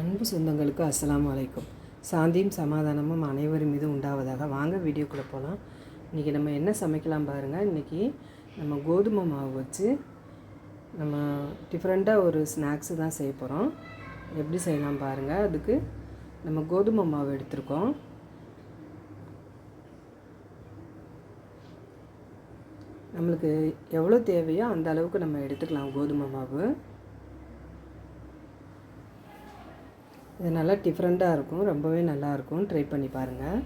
அன்பு சொந்தங்களுக்கு அஸ்லாம் வலைக்கும் சாந்தியும் சமாதானமும் அனைவரும் மீது உண்டாவதாக. வாங்க வீடியோக்குள்ளே போகலாம் இன்றைக்கி நம்ம என்ன சமைக்கலாம் பாருங்கள் இன்றைக்கி நம்ம கோதுமை மாவு வச்சு நம்ம டிஃப்ரெண்ட்டாக ஒரு ஸ்நாக்ஸு தான் செய்ய போகிறோம் எப்படி செய்யலாம் பாருங்கள் அதுக்கு நம்ம கோதுமை மாவு எடுத்திருக்கோம். நம்மளுக்கு எவ்வளோ தேவையோ அந்த அளவுக்கு நம்ம எடுத்துக்கலாம் கோதுமை மாவு. இது நல்லா டிஃப்ரெண்ட்டாக இருக்கும். ரொம்பவே நல்லாயிருக்கும் ட்ரை பண்ணி பாருங்கள்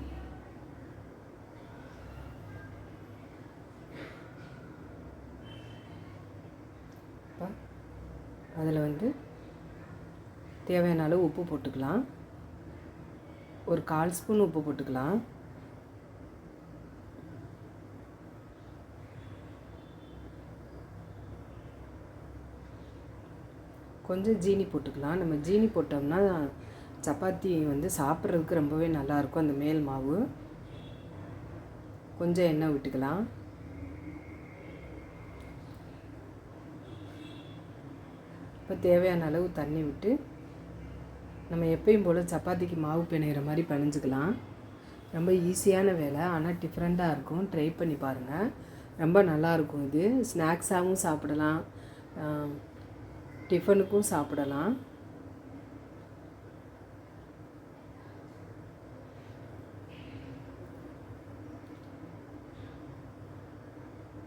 அதில் வந்து தேவையான அளவு உப்பு போட்டுக்கலாம். ஒரு கால் ஸ்பூன் உப்பு போட்டுக்கலாம். கொஞ்சம் ஜீனி போட்டுக்கலாம். நம்ம ஜீனி போட்டோம்னா சப்பாத்தி வந்து சாப்பிட்றதுக்கு ரொம்பவே நல்லாயிருக்கும் அந்த மேல் மாவு. கொஞ்சம் எண்ணெய் விட்டுக்கலாம். இப்போ தேவையான அளவு தண்ணி விட்டு நம்ம எப்பயும் போல் சப்பாத்திக்கு மாவு பிணையிற மாதிரி பிணைஞ்சிக்கலாம். ரொம்ப ஈஸியான வேலை ஆனால் டிஃப்ரெண்ட்டாக இருக்கும். ட்ரை பண்ணி பாருங்கள் ரொம்ப நல்லாயிருக்கும் இது. ஸ்நாக்ஸாகவும் சாப்பிடலாம். டிஃபனுக்கும் சாப்பிடலாம்.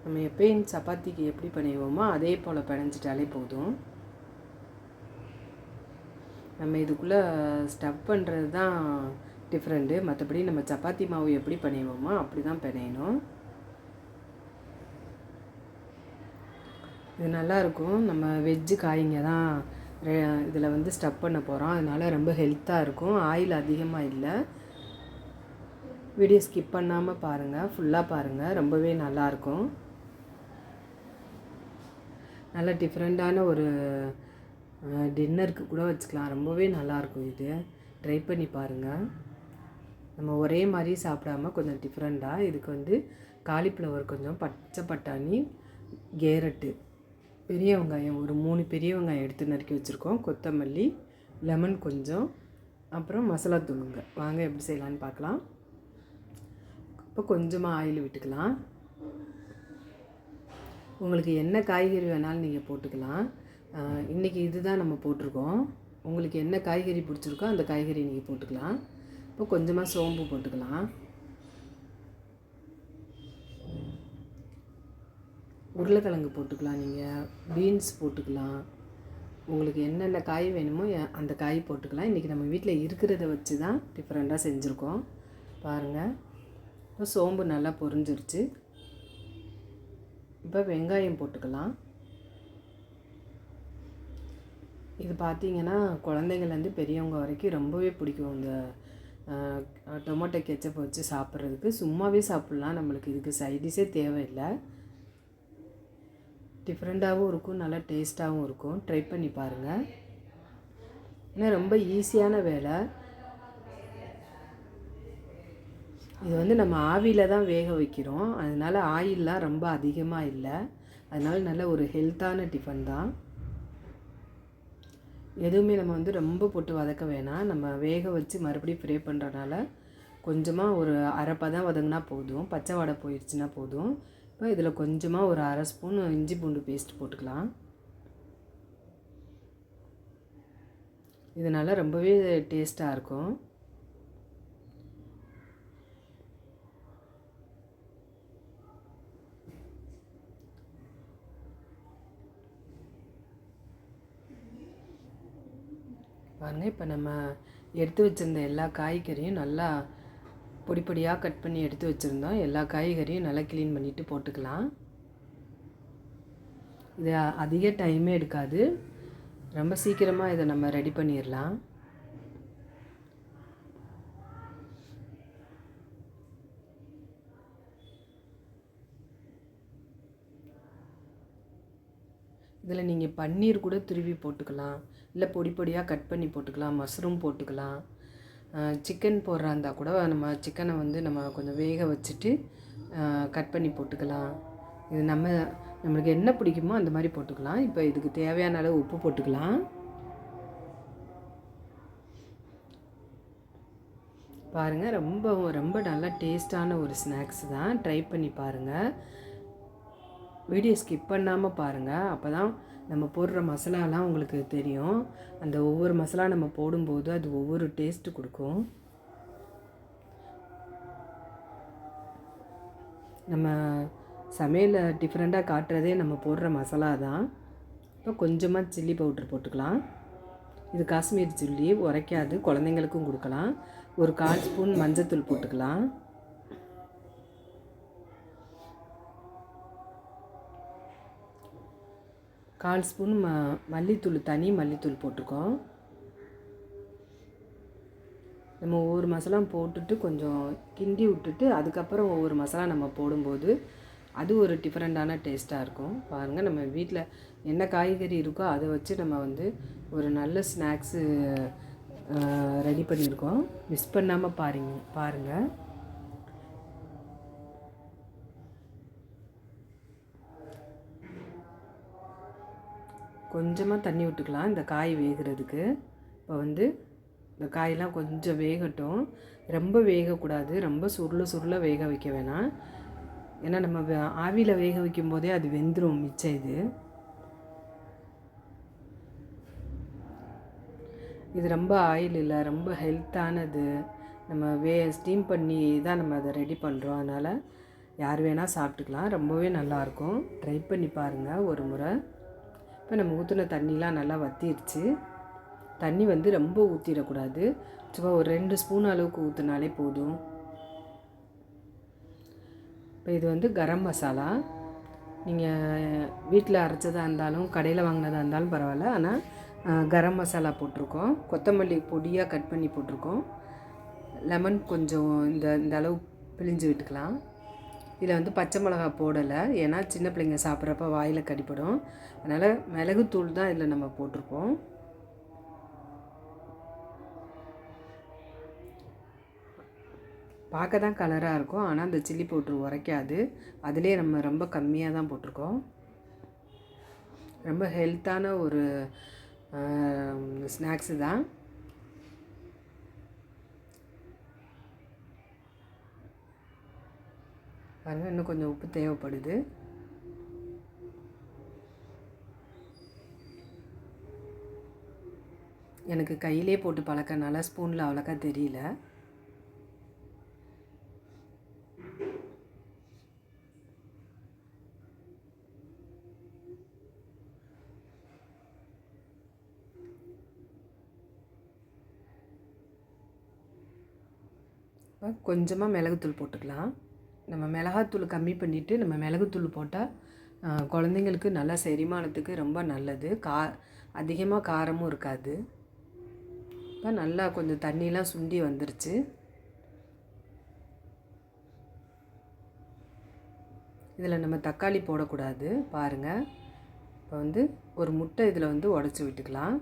நம்ம எப்பயும் சப்பாத்திக்கு எப்படி பண்ணிடுவோமோ அதே போல் பிணைஞ்சிட்டாலே போதும். நம்ம இதுக்குள்ளே ஸ்டவ் பண்ணுறது தான் டிஃப்ரெண்ட்டு மற்றபடி நம்ம சப்பாத்தி மாவு எப்படி பிணைவோமோ அப்படி தான் பிணையணும். இது நல்லாயிருக்கும் நம்ம வெஜ்ஜு காய்ங்க தான் இதில் வந்து ஸ்டப் பண்ண போகிறோம் அதனால் ரொம்ப ஹெல்த்தாக இருக்கும். ஆயில் அதிகமாக இல்லை. வீடியோ ஸ்கிப் பண்ணாமல் பாருங்கள் ஃபுல்லாக பாருங்கள் ரொம்பவே நல்லாயிருக்கும் நல்ல டிஃப்ரெண்ட்டான ஒரு டின்னருக்கு கூட வச்சுக்கலாம். ரொம்பவே நல்லாயிருக்கும் இது. ட்ரை பண்ணி பாருங்கள் நம்ம ஒரே மாதிரி சாப்பிடாம கொஞ்சம் டிஃப்ரெண்ட்டாக இதுக்கு வந்து காலிஃப்ளவர் கொஞ்சம் பச்சை பட்டாணி கேரட்டு. பெரிய வெங்காயம் ஒரு மூணு பெரிய வெங்காயம் எடுத்து நறுக்கி வச்சுருக்கோம். கொத்தமல்லி லெமன் கொஞ்சம். அப்புறம் மசாலா தூளுங்க. வாங்க எப்படி செய்யலான்னு பார்க்கலாம். இப்போ கொஞ்சமாக ஆயில் விட்டுக்கலாம். உங்களுக்கு என்ன காய்கறி வேணாலும் நீங்கள் போட்டுக்கலாம். இன்றைக்கி இது தான் நம்ம போட்டிருக்கோம். உங்களுக்கு என்ன காய்கறி பிடிச்சிருக்கோ அந்த காய்கறி நீங்கள் போட்டுக்கலாம். இப்போ கொஞ்சமாக சோம்பு போட்டுக்கலாம். உருளைக்கிழங்கு போட்டுக்கலாம் நீங்கள் பீன்ஸ் போட்டுக்கலாம். உங்களுக்கு என்னென்ன காய் வேணுமோ அந்த காய் போட்டுக்கலாம். இன்றைக்கி நம்ம வீட்டில் இருக்கிறத வச்சு தான் டிஃப்ரெண்ட்டாக செஞ்சுருக்கோம். பாருங்கள் சோம்பு நல்லா பொரிஞ்சிருச்சு. இப்போ வெங்காயம் போட்டுக்கலாம். இது பார்த்தீங்கன்னா குழந்தைங்கள்லேருந்து பெரியவங்க வரைக்கும் ரொம்பவே பிடிக்கும் இந்த டொமேட்டோ கெச்சப் வச்சு சாப்பிட்றதுக்கு. சும்மாவே சாப்பிட்லாம் நம்மளுக்கு. இதுக்கு சைடிஷே தேவையில்லை. டிஃப்ரெண்ட்டாகவும் இருக்கும். நல்லா டேஸ்ட்டாகவும் இருக்கும். ட்ரை பண்ணி பாருங்கள் ஏன்னா ரொம்ப ஈஸியான வேலை. இது வந்து நம்ம ஆவியில் தான் வேக வைக்கிறோம். அதனால் ஆயிலெலாம் ரொம்ப அதிகமாக இல்லை. அதனால் நல்ல ஒரு ஹெல்த்தான டிஃபன் தான். எதுவுமே நம்ம வந்து ரொம்ப போட்டு வதக்க வேணாம். நம்ம வேக வச்சு மறுபடியும் ஃப்ரே பண்ணுறனால கொஞ்சமாக ஒரு அரைப்பதான் வதங்கினா போதும். பச்சை வடை போயிடுச்சுன்னா போதும். இப்போ இதில் கொஞ்சமாக ஒரு அரை ஸ்பூன் இஞ்சி பூண்டு பேஸ்ட் போட்டுக்கலாம். இதனால் ரொம்பவே டேஸ்ட்டாக இருக்கும். பாருங்க இப்போ நம்ம எடுத்து வச்சுருந்த எல்லா காய்கறியும் நல்லா பொடி பொடியாக கட் பண்ணி எடுத்து வச்சுருந்தோம். எல்லா காய்கறியும் நல்லா க்ளீன் பண்ணிவிட்டு போட்டுக்கலாம். இது அதிக டைமே எடுக்காது. ரொம்ப சீக்கிரமாக இதை நம்ம ரெடி பண்ணிடலாம் இதில் நீங்கள் பன்னீர் கூட துருவி போட்டுக்கலாம். இல்லை பொடி பொடியாக கட் பண்ணி போட்டுக்கலாம். மஷ்ரூம் போட்டுக்கலாம். சிக்கன் போடுறா இருந்தால் கூட நம்ம சிக்கனை வந்து நம்ம கொஞ்சம் வேக வச்சுட்டு கட் பண்ணி போட்டுக்கலாம். இது நம்ம நம்மளுக்கு என்ன பிடிக்குமோ அந்த மாதிரி போட்டுக்கலாம். இப்போ இதுக்கு தேவையான அளவு உப்பு போட்டுக்கலாம். பாருங்கள் ரொம்ப ரொம்ப நல்லா டேஸ்டான ஒரு ஸ்நாக்ஸ் தான். ட்ரை பண்ணி பாருங்கள் வீடியோ ஸ்கிப் பண்ணாமல் பாருங்கள் அப்போ தான் நம்ம போடுற மசாலாலாம் உங்களுக்கு தெரியும். அந்த ஒவ்வொரு மசாலா நம்ம போடும்போது அது ஒவ்வொரு டேஸ்ட்டு கொடுக்கும். நம்ம சமையலில் டிஃப்ரெண்ட்டாக காட்டுறதே நம்ம போடுற மசாலா தான். இப்போ கொஞ்சமாக சில்லி பவுட்ரு போட்டுக்கலாம். இது காஷ்மீர் சில்லி உரைக்காது. குழந்தைங்களுக்கும் கொடுக்கலாம். ஒரு கால் ஸ்பூன் மஞ்சத்தூள் போட்டுக்கலாம். கால் ஸ்பூன் ம மல்லித்தூள் தனி மல்லித்தூள் போட்டிருக்கோம் நம்ம ஒவ்வொரு மசாலா போட்டுட்டு கொஞ்சம் கிண்டி விட்டுட்டு அதுக்கப்புறம் ஒவ்வொரு மசாலா நம்ம போடும்போது அது ஒரு டிஃப்ரெண்ட்டான டேஸ்ட்டாக இருக்கும். பாருங்கள் நம்ம வீட்டில் என்ன காய்கறி இருக்கோ அதை வச்சு நம்ம வந்து ஒரு நல்ல ஸ்நாக்ஸு ரெடி பண்ணியிருக்கோம். மிஸ் பண்ணாமல் பாருங்க பாருங்கள் கொஞ்சமாக தண்ணி விட்டுக்கலாம் இந்த காய் வேகிறதுக்கு. இப்போ வந்து இந்த காயெல்லாம் கொஞ்சம் வேகட்டும். ரொம்ப வேகக்கூடாது. ரொம்ப சுருள சுருள வேக வைக்க வேணாம். ஏன்னா நம்ம ஆவியில் வேக வைக்கும் போதே அது வெந்துடும் மிச்சம் இது. இது ரொம்ப ஆயில் இல்லை. ரொம்ப ஹெல்த்தானது நம்ம வே ஸ்டீம் பண்ணி தான் நம்ம அதை ரெடி பண்ணுறோம் அதனால் யார் வேணால் சாப்பிட்டுக்கலாம். ரொம்பவே நல்லாயிருக்கும் ட்ரை பண்ணி பாருங்கள் ஒரு முறை. இப்போ நம்ம ஊற்றின தண்ணிலாம் நல்லா வத்திடுச்சு தண்ணி வந்து ரொம்ப ஊற்றிடக்கூடாது சும்மா ஒரு ரெண்டு ஸ்பூன் அளவுக்கு ஊற்றினாலே போதும். இப்போ இது வந்து கரம் மசாலா. நீங்கள் வீட்டில் அரைச்சதாக இருந்தாலும் கடையில் வாங்கினதாக இருந்தாலும் பரவாயில்ல. ஆனால் கரம் மசாலா போட்டிருக்கோம். கொத்தமல்லி பொடியாக கட் பண்ணி போட்டிருக்கோம். லெமன் கொஞ்சம் இந்த இந்த அளவு பிழிஞ்சு விட்டுக்கலாம். இதில் வந்து பச்சை மிளகா போடலை. ஏன்னா சின்ன பிள்ளைங்க சாப்பிட்றப்ப வாயில் கடிப்படும் அதனால் மிளகுத்தூள் தான் இதில் நம்ம போட்டிருப்போம். பார்க்க தான் கலராக இருக்கும். ஆனால் அந்த சில்லி பவுட்ரு உரைக்காது. அதிலே நம்ம ரொம்ப கம்மியாக தான் போட்டிருக்கோம். ரொம்ப ஹெல்த்தான ஒரு ஸ்நாக்ஸு தான். பாருங்கள் இன்னும் கொஞ்சம் உப்பு தேவைப்படுது. எனக்கு கையிலே போட்டு பழக்கனால ஸ்பூனில் அவ்வளோக்கா தெரியல. கொஞ்சமாக மிளகுத்தூள் போட்டுக்கலாம். நம்ம மிளகாத்தூள் கம்மி பண்ணிவிட்டு நம்ம மிளகுத்தூள் போட்டால் குழந்தைங்களுக்கு நல்லா செரிமானத்துக்கு ரொம்ப நல்லது. கா அதிகமாக காரமும் இருக்காது. இப்போ நல்லா கொஞ்சம் தண்ணியெலாம் சுண்டி வந்துருச்சு. இதில் நம்ம தக்காளி போடக்கூடாது பாருங்கள் இப்போ வந்து ஒரு முட்டை இதில் வந்து உடச்சி விட்டுக்கலாம்.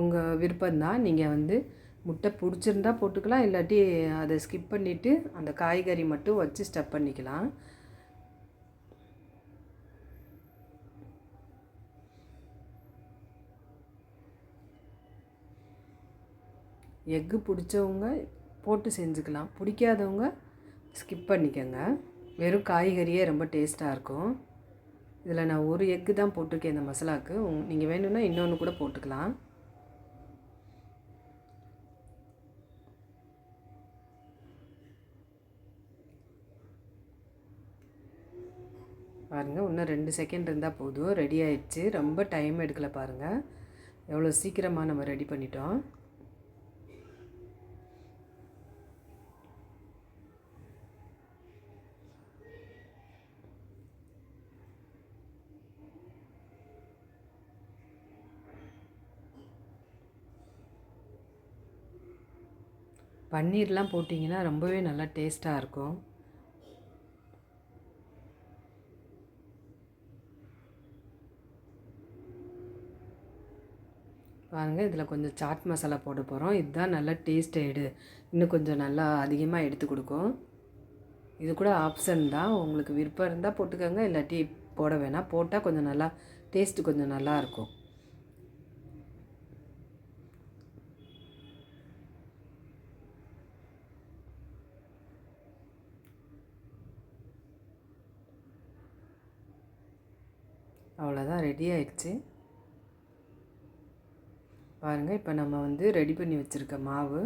உங்கள் விருப்பம்தான். நீங்கள் வந்து முட்டை பிடிச்சிருந்தா போட்டுக்கலாம் இல்லாட்டி அதை ஸ்கிப் பண்ணிவிட்டு அந்த காய்கறி மட்டும் வச்சு ஸ்டப் பண்ணிக்கலாம். எக்கு பிடிச்சவங்க போட்டு செஞ்சுக்கலாம். பிடிக்காதவங்க ஸ்கிப் பண்ணிக்கோங்க. வெறும் காய்கறியே ரொம்ப டேஸ்ட்டாக இருக்கும். இதில் நான் ஒரு எக்கு தான் போட்டிருக்கேன் இந்த மசாலாவுக்கு. நீங்கள் வேணும்னா இன்னொன்று கூட போட்டுக்கலாம் பாருங்கள் இன்னும் ரெண்டு செகண்ட் இருந்தால் போதும். ரெடி ஆயிடுச்சு. ரொம்ப டைம் எடுக்கலை பாருங்கள் எவ்வளோ சீக்கிரமாக நம்ம ரெடி பண்ணிட்டோம். பன்னீர்லாம் போட்டிங்கன்னா ரொம்பவே நல்லா டேஸ்ட்டாக இருக்கும். வச்சுருக்காங்க இதில் கொஞ்சம் சாட் மசாலா போட போகிறோம் இதுதான் நல்லா டேஸ்ட் எடு. இன்னும் கொஞ்சம் நல்லா அதிகமாக எடுத்து கொடுக்கும். இது கூட ஆப்ஷன் தான். உங்களுக்கு விருப்பம் இருந்தால் போட்டுக்கோங்க. இல்லாட்டி போட வேணாம். போட்டால் கொஞ்சம் நல்லா டேஸ்ட்டு கொஞ்சம் நல்லாயிருக்கும் அவ்வளோதான் ரெடி ஆயிடுச்சு. பாருங்கள் இப்போ நம்ம வந்து ரெடி பண்ணி வச்சுருக்க மாவு.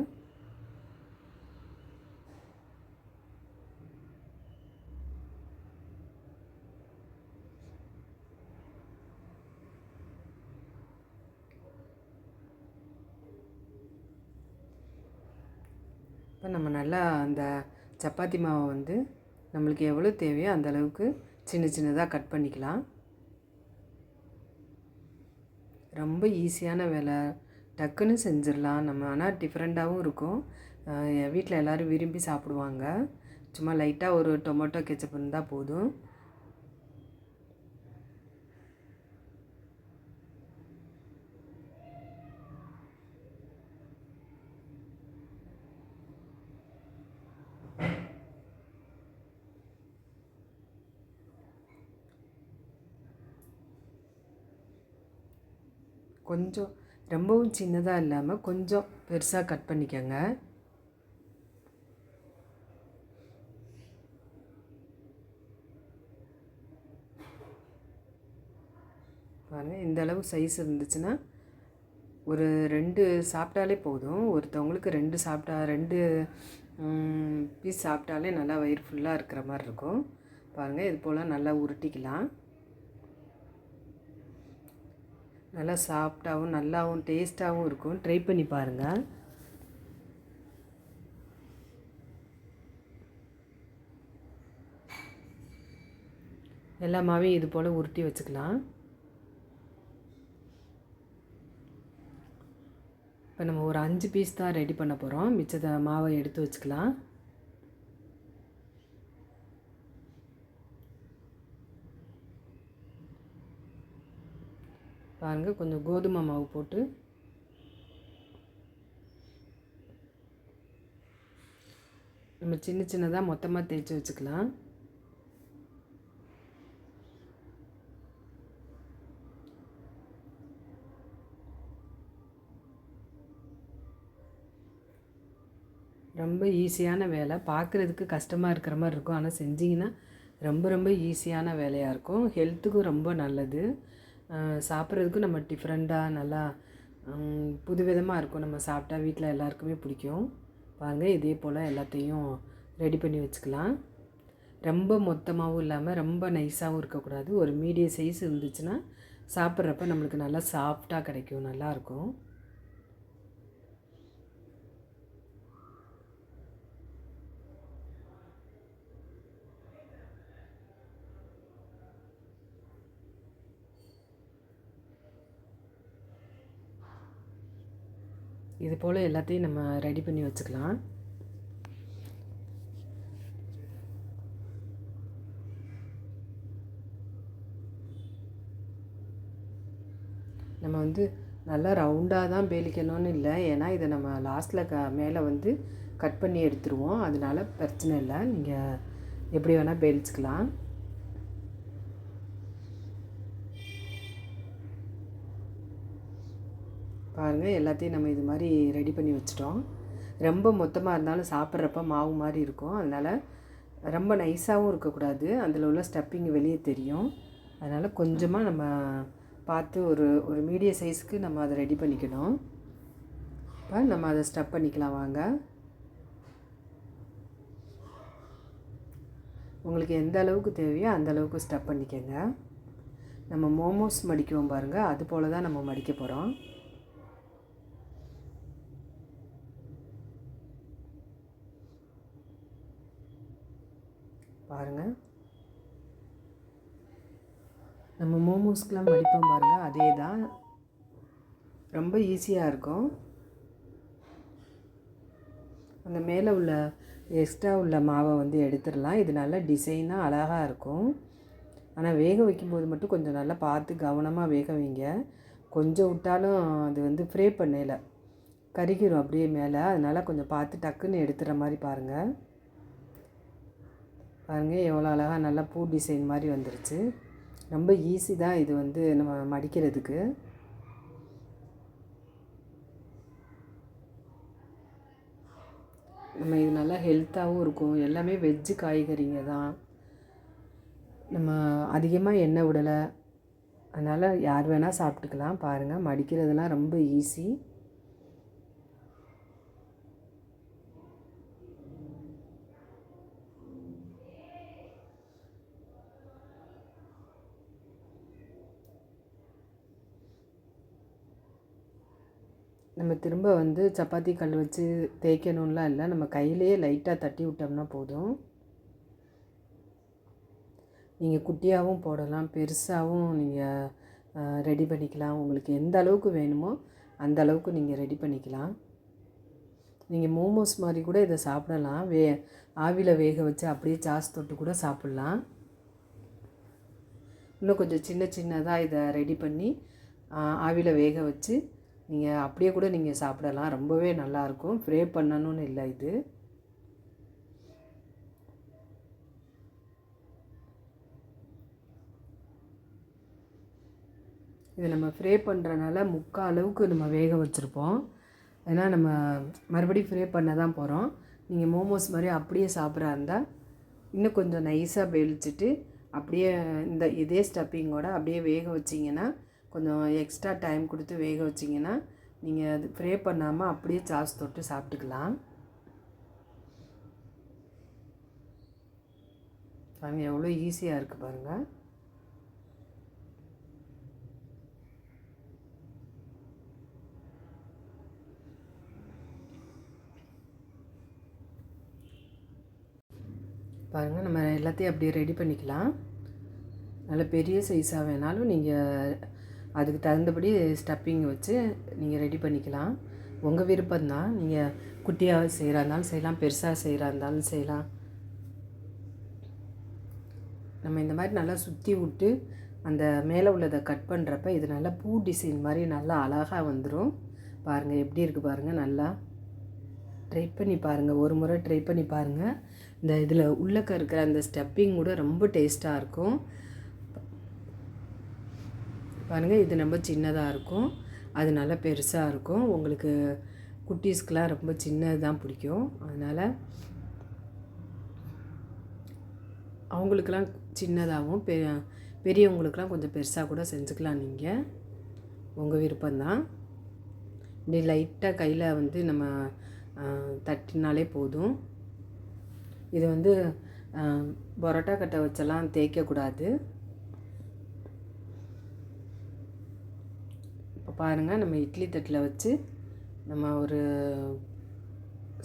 இப்போ நம்ம நல்லா அந்த சப்பாத்தி மாவை வந்து நம்மளுக்கு எவ்வளோ தேவையோ அந்த அளவுக்கு சின்ன சின்னதாக கட் பண்ணிக்கலாம். ரொம்ப ஈஸியான வேலை. டக்குன்னு செஞ்சிடலாம். நம்ம ஆனால் டிஃப்ரெண்ட்டாகவும் இருக்கும். என் வீட்டில் எல்லோரும் விரும்பி சாப்பிடுவாங்க. சும்மா லைட்டாக ஒரு டொமேட்டோ கெச்சப் இருந்தால் போதும். கொஞ்சம் ரொம்பவும் சின்னதாக இல்லாமல் கொஞ்சம் பெருசாக கட் பண்ணிக்கோங்க. பாருங்கள் இந்த அளவு சைஸ் இருந்துச்சுன்னா ஒரு ரெண்டு சாப்பிட்டாலே போதும். ஒருத்தவங்களுக்கு ரெண்டு சாப்பிட்டா ரெண்டு பீஸ் சாப்பிட்டாலே நல்லா வயிறு ஃபுல்லாக இருக்கிற மாதிரி இருக்கும். பாருங்கள் இது போல் நல்லா உருட்டிக்கலாம். நல்லா சாஃப்டாகவும் நல்லாவும் டேஸ்ட்டாகவும் இருக்கும். ட்ரை பண்ணி பாருங்கள் எல்லா மாவையும் இது போல் உருட்டி வச்சுக்கலாம். இப்போ நம்ம ஒரு அஞ்சு பீஸ் தான் ரெடி பண்ண போகிறோம் மிச்சத்தை மாவை எடுத்து வச்சுக்கலாம். பாருங்கள் கொஞ்சம் கோதுமை மாவு போட்டு. நம்ம சின்ன சின்னதாக மொத்தமாக தேய்ச்சி வச்சுக்கலாம். ரொம்ப ஈஸியான வேலை. பார்க்குறதுக்கு கஷ்டமாக இருக்கிற மாதிரி இருக்கும். ஆனால் செஞ்சிங்கன்னா ரொம்ப ரொம்ப ஈஸியான வேலையாக இருக்கும். ஹெல்த்துக்கும் ரொம்ப நல்லது. சாப்பிட்றதுக்கும் நம்ம டிஃப்ரெண்ட்டாக நல்லா புதுவிதமாக இருக்கும். நம்ம சாப்பிட்டா வீட்டில் எல்லாருக்குமே பிடிக்கும். பாருங்கள் இதே போல் எல்லாத்தையும் ரெடி பண்ணி வச்சுக்கலாம். ரொம்ப மொத்தமாகவும் இல்லாமல் ரொம்ப நைஸாகவும் இருக்கக்கூடாது. ஒரு மீடியம் சைஸ் இருந்துச்சுன்னா சாப்பிட்றப்ப நம்மளுக்கு நல்லா சாஃப்டாக கிடைக்கும் நல்லாயிருக்கும் இது போல் எல்லாத்தையும் நம்ம ரெடி பண்ணி வச்சுக்கலாம். நம்ம வந்து நல்லா ரவுண்டாக தான் பேலிக்கணும்னு இல்லை. ஏன்னா இதை நம்ம லாஸ்ட்டில் க மேலே வந்து கட் பண்ணி எடுத்துருவோம். அதனால பிரச்சனை இல்லை. நீங்கள் எப்படி வேணால் பேலிச்சுக்கலாம் பாருங்கள் எல்லாத்தையும் நம்ம இது மாதிரி ரெடி பண்ணி வச்சிட்டோம். ரொம்ப மொத்தமாக இருந்தாலும் சாப்பிட்றப்ப மாவு மாதிரி இருக்கும். அதனால் ரொம்ப நைஸாகவும் இருக்கக்கூடாது. அதில் உள்ள ஸ்டப்பிங் வெளியே தெரியும். அதனால் கொஞ்சமாக நம்ம பார்த்து ஒரு ஒரு மீடியம் சைஸுக்கு நம்ம அதை ரெடி பண்ணிக்கணும். இப்போ நம்ம அதை ஸ்டப் பண்ணிக்கலாம். வாங்க. உங்களுக்கு எந்த அளவுக்கு தேவையோ அந்த அளவுக்கு ஸ்டப் பண்ணிக்கோங்க. நம்ம மோமோஸ் மடிக்குவோம் பாருங்கள் அது போல் தான் நம்ம மடிக்க போகிறோம் பாருங்கள் நம்ம மோமோஸ்க்கெலாம் மடிப்போம் பாருங்கள் அதே தான் ரொம்ப ஈஸியாக இருக்கும். அந்த மேலே உள்ள எக்ஸ்ட்ரா உள்ள மாவை வந்து எடுத்துடலாம். இது நல்லா டிசைனாக அழகாக இருக்கும். ஆனால் வேக வைக்கும்போது மட்டும் கொஞ்சம் நல்லா பார்த்து கவனமாக வேக வைங்க. கொஞ்சம் விட்டாலும் அது வந்து ஃப்ரே பண்ணல கருகிரும் அப்படியே மேலே. அதனால் கொஞ்சம் பார்த்து டக்குன்னு எடுத்துகிற மாதிரி பாருங்கள் பாருங்கள் எவ்வளோ அழகாக நல்லா பூ டிசைன் மாதிரி வந்துருச்சு. ரொம்ப ஈஸி தான் இது வந்து நம்ம மடிக்கிறதுக்கு. நம்ம இது நல்லா ஹெல்த்தாகவும் இருக்கும். எல்லாமே வெஜ்ஜு காய்கறிங்க தான். நம்ம அதிகமாக எண்ணெய் விடலை. அதனால் யார் வேணால் சாப்பிட்டுக்கலாம். பாருங்கள் மடிக்கிறதுலாம் ரொம்ப ஈஸி நம்ம திரும்ப வந்து சப்பாத்தி கல் வச்சு தேய்க்கணும்லாம் இல்லை. நம்ம கையிலேயே லைட்டாக தட்டி விட்டோம்னா போதும். நீங்கள் குட்டியாகவும் போடலாம் பெருசாகவும் நீங்கள் ரெடி பண்ணிக்கலாம். உங்களுக்கு எந்த அளவுக்கு வேணுமோ அந்த அளவுக்கு நீங்கள் ரெடி பண்ணிக்கலாம். நீங்கள் மோமோஸ் மாதிரி கூட இதை சாப்பிடலாம். வே ஆவியில் வேக வச்சு அப்படியே சாஸ் தொட்டு கூட சாப்பிட்லாம். இன்னும் கொஞ்சம் சின்ன சின்னதாக இதை ரெடி பண்ணி ஆவியில் வேக வச்சு நீங்கள் அப்படியே கூட நீங்கள் சாப்பிடலாம். ரொம்பவே நல்லாயிருக்கும் ஃப்ரே பண்ணணும்னு இல்லை இது. இது நம்ம ஃப்ரே பண்ணுறனால முக்கால் அளவுக்கு நம்ம வேக வச்சுருப்போம். ஏன்னா நம்ம மறுபடியும் ஃப்ரே பண்ண தான் போகிறோம் நீங்கள் மோமோஸ் மாதிரி அப்படியே சாப்பிட்றா இருந்தால் இன்னும் கொஞ்சம் நைஸாக வேலிச்சிட்டு அப்படியே இந்த இதே ஸ்டப்பிங்கோட அப்படியே வேக வச்சிங்கன்னா கொஞ்சம் எக்ஸ்ட்ரா டைம் கொடுத்து வேக வச்சிங்கன்னா நீங்கள் அது ஃப்ரே பண்ணாமல் அப்படியே சாஸ் தொட்டு சாப்பிட்டுக்கலாம். பாருங்க எவ்வளோ ஈஸியாக இருக்குது பாருங்கள் பாருங்கள் நம்ம எல்லாத்தையும் அப்படியே ரெடி பண்ணிக்கலாம். நல்ல பெரிய சைஸாக வேணாலும் நீங்கள் அதுக்கு தகுந்தபடி ஸ்டப்பிங் வச்சு நீங்கள் ரெடி பண்ணிக்கலாம். உங்கள் விருப்பம்தான். நீங்கள் குட்டியாக செய்கிறா இருந்தாலும் செய்யலாம் பெருசாக செய்கிறா இருந்தாலும் செய்யலாம். நம்ம இந்த மாதிரி நல்லா சுற்றி விட்டு அந்த மேலே உள்ளதை கட் பண்ணுறப்ப இது நல்லா பூ டிசைன் மாதிரி நல்லா அழகாக வந்துடும் பாருங்கள் எப்படி இருக்குது பாருங்கள் நல்லா ட்ரை பண்ணி பாருங்கள் ஒரு முறை ட்ரை பண்ணி பாருங்கள் இந்த இதில் உள்ளக்க இருக்கிற அந்த ஸ்டெப்பிங் கூட ரொம்ப டேஸ்ட்டாக இருக்கும். பாருங்கள் இது ரொம்ப சின்னதாக இருக்கும். அது நல்லா பெருசாக இருக்கும். உங்களுக்கு குட்டீஸ்க்கெலாம் ரொம்ப சின்னது தான் பிடிக்கும். அதனால் அவங்களுக்கெலாம் சின்னதாகவும் பெ பெரியவங்களுக்கெலாம் கொஞ்சம் பெருசாக கூட செஞ்சுக்கலாம் நீங்கள் உங்கள் விருப்பம்தான். இப்படி லைட்டாக கையில் வந்து நம்ம தட்டினாலே போதும். இது வந்து பரோட்டா கட்டை வச்செல்லாம் தேய்க்கக்கூடாது. பாருங்கள் நம்ம இட்லி தட்டில் வச்சு நம்ம ஒரு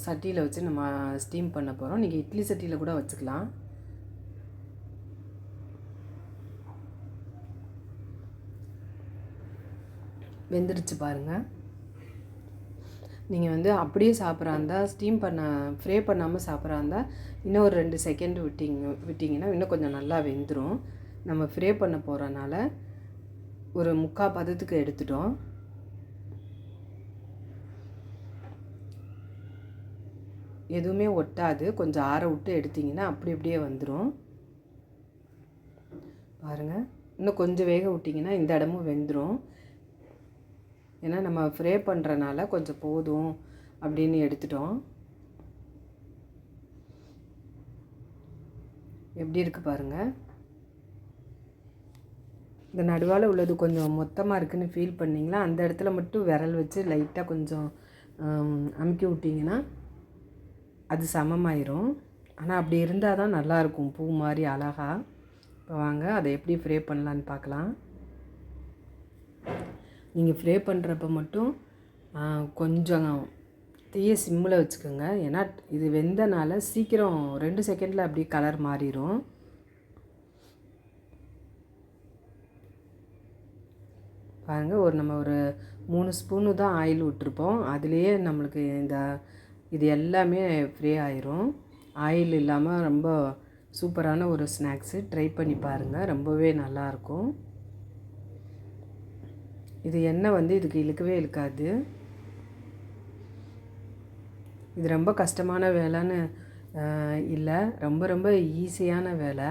சட்டியில் வச்சு நம்ம ஸ்டீம் பண்ண போகிறோம் நீங்கள் இட்லி சட்டியில் கூட வச்சுக்கலாம். வெந்துடுச்சு பாருங்கள் நீங்கள் வந்து அப்படியே சாப்பிட்றா இருந்தால் ஸ்டீம் பண்ண ஃப்ரே பண்ணாமல் சாப்பிட்றா இருந்தால் இன்னும் ஒரு ரெண்டு செகண்ட் விட்டிங்க விட்டிங்கன்னா இன்னும் கொஞ்சம் நல்லா வெந்துடும் நம்ம ஃப்ரே பண்ண போகிறனால ஒரு முக்கால் பதத்துக்கு எடுத்துட்டோம். எதுவுமே ஒட்டாது. கொஞ்சம் ஆற விட்டு எடுத்திங்கன்னா அப்படி அப்படியே வந்துடும் பாருங்கள் இன்னும் கொஞ்சம் வேக விட்டிங்கன்னா இந்த இடமும் வெந்துடும் ஏன்னா நம்ம ஃப்ரே பண்ணுறனால கொஞ்சம் போதும் அப்படின்னு எடுத்துட்டோம். எப்படி இருக்குது பாருங்கள் இந்த நடுவால் உள்ளது கொஞ்சம் மொத்தமாக இருக்குதுன்னு ஃபீல் பண்ணிங்களா? அந்த இடத்துல மட்டும் விரல் வச்சு லைட்டாக கொஞ்சம் அமுக்கி விட்டிங்கன்னா அது சமமாயிரும். ஆனால் அப்படி இருந்தால் தான் நல்லாயிருக்கும் பூ மாதிரி அழகாக இப்போ வாங்க அதை எப்படி ஃப்ரே பண்ணலான்னு பார்க்கலாம். நீங்கள் ஃப்ரே பண்ணுறப்ப மட்டும் கொஞ்சம் தீய சிம்மில் வச்சுக்கோங்க. ஏன்னா இது வெந்தனால சீக்கிரம் ரெண்டு செகண்டில் அப்படியே கலர் மாறிடும் பாருங்கள் ஒரு நம்ம ஒரு மூணு ஸ்பூனு தான் ஆயில் விட்டுருப்போம். அதுலேயே நம்மளுக்கு இந்த இது எல்லாமே ஃப்ரீ ஆயிரும். ஆயில் இல்லாமல் ரொம்ப சூப்பரான ஒரு ஸ்நாக்ஸு ட்ரை பண்ணி பாருங்கள் ரொம்பவே நல்லாயிருக்கும் இது எண்ணெய் வந்து இதுக்கு இழுக்கவே இழுக்காது. இது ரொம்ப கஷ்டமான வேலைன்னு இல்லை. ரொம்ப ரொம்ப ஈஸியான வேலை.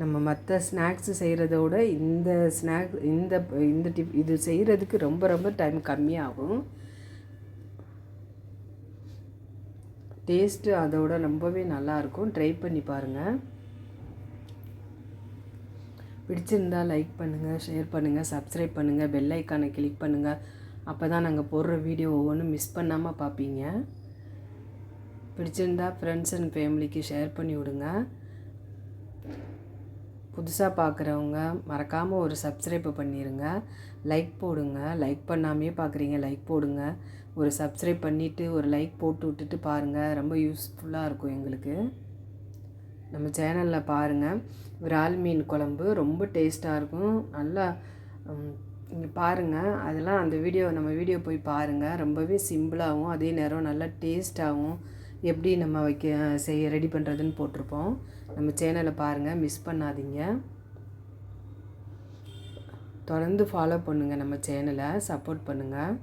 நம்ம மற்ற ஸ்நாக்ஸு செய்கிறதோட இந்த ஸ்நாக் இந்த இந்த டிப் இது செய்கிறதுக்கு ரொம்ப ரொம்ப டைம் கம்மியாகும். டேஸ்ட்டு அதோட ரொம்பவே நல்லாயிருக்கும். ட்ரை பண்ணி பாருங்கள் பிடிச்சிருந்தா லைக் பண்ணுங்கள் ஷேர் பண்ணுங்கள் சப்ஸ்கிரைப் பண்ணுங்கள் பெல் ஐக்கானை கிளிக் பண்ணுங்கள் அப்போ தான் நாங்கள் போடுற வீடியோ ஒவ்வொன்றும் மிஸ் பண்ணாமல் பார்ப்பீங்க. பிடிச்சிருந்தா ஃப்ரெண்ட்ஸ் அண்ட் ஃபேமிலிக்கு ஷேர் பண்ணி விடுங்க. புதுசாக பார்க்குறவங்க மறக்காமல் ஒரு சப்ஸ்கிரைப் பண்ணிடுங்க லைக் போடுங்க. லைக் பண்ணாமே பார்க்குறீங்க லைக் போடுங்க. ஒரு சப்ஸ்கிரைப் பண்ணிவிட்டு ஒரு லைக் போட்டு விட்டுட்டு பாருங்கள் ரொம்ப யூஸ்ஃபுல்லாக இருக்கும் எங்களுக்கு. நம்ம சேனலில் பாருங்கள் விரால் மீன் குழம்பு ரொம்ப டேஸ்ட்டாக இருக்கும். நல்லா நீங்கள் பாருங்கள் அதெல்லாம் அந்த வீடியோ நம்ம வீடியோ போய் பாருங்கள் ரொம்பவே சிம்பிளாகவும் அதே நேரம் நல்லா டேஸ்ட்டாகவும் எப்படி நம்ம வைக்க செய்ய ரெடி பண்ணுறதுன்னு போட்டிருப்போம். நம்ம சேனலை பாருங்கள் மிஸ் பண்ணாதீங்க. தொடர்ந்து ஃபாலோ பண்ணுங்கள் நம்ம சேனலை சப்போர்ட் பண்ணுங்கள்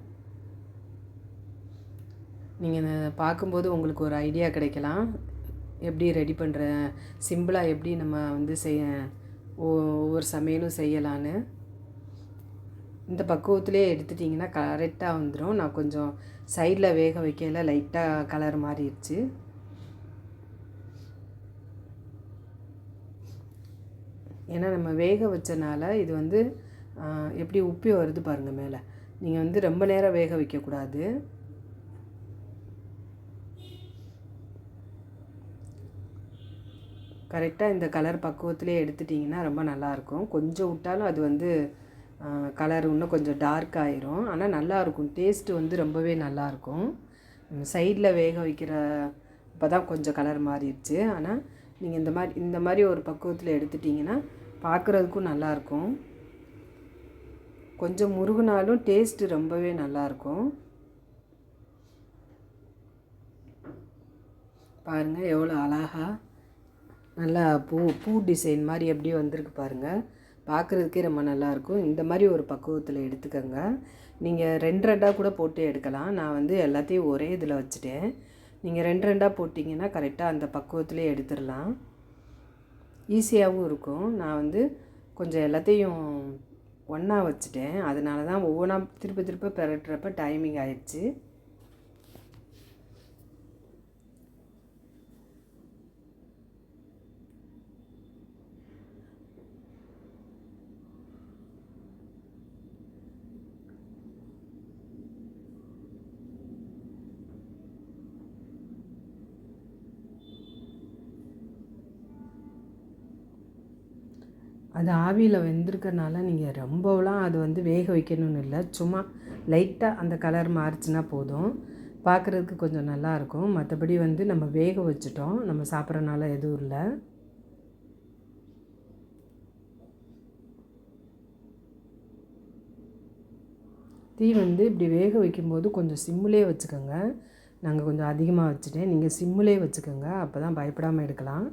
நீங்கள் பார்க்கும்போது உங்களுக்கு ஒரு ஐடியா கிடைக்கலாம். எப்படி ரெடி பண்ணுற சிம்பிளாக எப்படி நம்ம வந்து செய்ய ஒவ்வொரு சமையலும் செய்யலான்னு. இந்த பக்குவத்துலேயே எடுத்துட்டிங்கன்னா கரெக்டாக வந்துடும் நான் கொஞ்சம் சைடில் வேக வைக்கல லைட்டாக கலர் மாறிடுச்சு. ஏன்னா நம்ம வேக வச்சனால இது வந்து எப்படி உப்பி வருது பாருங்கள் மேலே. நீங்கள் வந்து ரொம்ப நேரம் வேக வைக்கக்கூடாது. கரெக்டாக இந்த கலர் பக்குவத்திலே எடுத்துட்டிங்கன்னா ரொம்ப நல்லாயிருக்கும். கொஞ்சம் விட்டாலும் அது வந்து கலர் இன்னும் கொஞ்சம் டார்க் ஆயிரும். ஆனால் நல்லாயிருக்கும் டேஸ்ட்டு வந்து ரொம்பவே நல்லாயிருக்கும். சைடில் வேக வைக்கிற இப்போ தான் கொஞ்சம் கலர் மாறிடுச்சு. ஆனால் நீங்கள் இந்த மாதிரி இந்த மாதிரி ஒரு பக்குவத்தில் எடுத்துட்டிங்கன்னா பார்க்குறதுக்கும் நல்லாயிருக்கும். கொஞ்சம் முருகுனாலும் டேஸ்ட்டு ரொம்பவே நல்லாயிருக்கும். பாருங்கள் எவ்வளோ அழகாக நல்லா பூ பூ டிசைன் மாதிரி எப்படி வந்திருக்கு பாருங்கள் பார்க்குறதுக்கே ரொம்ப நல்லாயிருக்கும். இந்த மாதிரி ஒரு பக்குவத்தில் எடுத்துக்கோங்க. நீங்கள் ரெண்டு ரெண்டாக கூட போட்டு எடுக்கலாம். நான் வந்து எல்லாத்தையும் ஒரே இதில் வச்சுட்டேன். நீங்கள் ரெண்டு ரெண்டாக போட்டிங்கன்னா கரெக்டாக அந்த பக்குவத்திலே எடுத்துடலாம். ஈஸியாகவும் இருக்கும். நான் வந்து கொஞ்சம் எல்லாத்தையும் ஒன்றா வச்சுட்டேன். அதனால தான் ஒவ்வொன்றா திருப்ப திருப்ப பெரட்டுறப்ப டைமிங் ஆயிடுச்சு. அது ஆவியில் வெந்திருக்கனால நீங்கள் ரொம்பலாம் அது வந்து வேக வைக்கணும்னு இல்லை. சும்மா லைட்டாக அந்த கலர் மாறிச்சுன்னா போதும். பார்க்குறதுக்கு கொஞ்சம் நல்லாயிருக்கும் மற்றபடி வந்து நம்ம வேக வச்சுட்டோம். நம்ம சாப்பிட்றனால எதுவும் இல்லை. தீ வந்து இப்படி வேக வைக்கும்போது கொஞ்சம் சிம்முலே வச்சுக்கோங்க. நாங்கள் கொஞ்சம் அதிகமாக வச்சுட்டேன். நீங்கள் சிம்முலே வச்சுக்கோங்க. அப்போ தான் பயப்படாமல் எடுக்கலாம்.